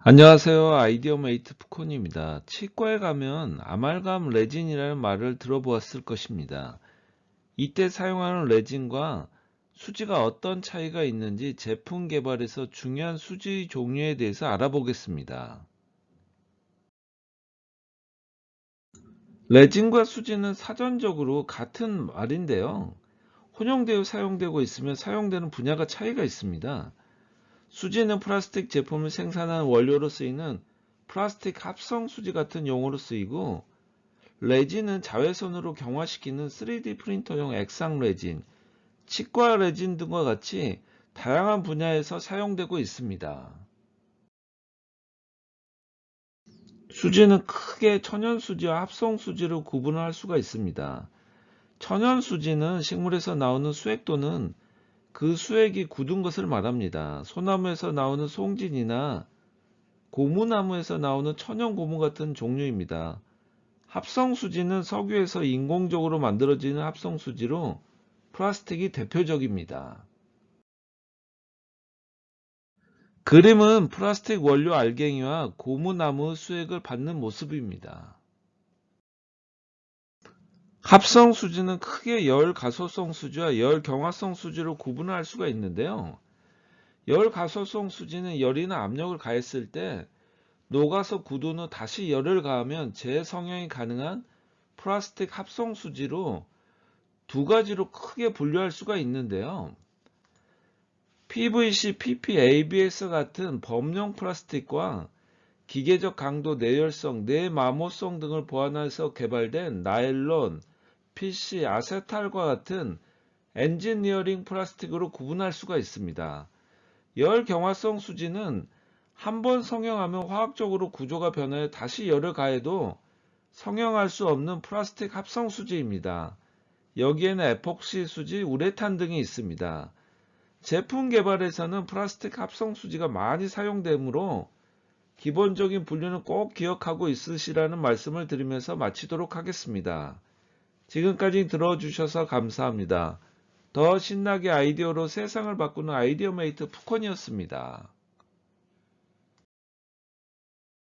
안녕하세요. 아이디어 메이트 푸콘입니다. 치과에 가면 아말감 레진이라는 말을 들어보았을 것입니다. 이때 사용하는 레진과 수지가 어떤 차이가 있는지 제품 개발에서 중요한 수지 종류에 대해서 알아보겠습니다. 레진과 수지는 사전적으로 같은 말인데요. 혼용되어 사용되고 있으면 사용되는 분야가 차이가 있습니다. 수지는 플라스틱 제품을 생산하는 원료로 쓰이는 플라스틱 합성 수지 같은 용어로 쓰이고 레진은 자외선으로 경화시키는 3D 프린터용 액상 레진, 치과 레진 등과 같이 다양한 분야에서 사용되고 있습니다. 수지는 크게 천연 수지와 합성 수지로 구분을 할 수가 있습니다. 천연 수지는 식물에서 나오는 수액 또는 그 수액이 굳은 것을 말합니다. 소나무에서 나오는 송진이나 고무나무에서 나오는 천연 고무 같은 종류입니다. 합성 수지는 석유에서 인공적으로 만들어지는 합성 수지로 플라스틱이 대표적입니다. 그림은 플라스틱 원료 알갱이와 고무나무 수액을 받는 모습입니다. 합성 수지는 크게 열 가소성 수지와 열 경화성 수지로 구분을 할 수가 있는데요. 열 가소성 수지는 열이나 압력을 가했을 때 녹아서 후 다시 열을 가하면 재성형이 가능한 플라스틱 합성 수지로 두 가지로 크게 분류할 수가 있는데요. PVC, PP, ABS 같은 범용 플라스틱과 기계적 강도, 내열성, 내마모성 등을 보완해서 개발된 나일론, PC, 아세탈과 같은 엔지니어링 플라스틱으로 구분할 수가 있습니다. 열 경화성 수지는 한 번 성형하면 화학적으로 구조가 변해 다시 열을 가해도 성형할 수 없는 플라스틱 합성 수지입니다. 여기에는 에폭시 수지, 우레탄 등이 있습니다. 제품 개발에서는 플라스틱 합성 수지가 많이 사용되므로 기본적인 분류는 꼭 기억하고 있으시라는 말씀을 드리면서 마치도록 하겠습니다. 지금까지 들어주셔서 감사합니다. 더 신나게 아이디어로 세상을 바꾸는 아이디어 메이트 푸콘이었습니다.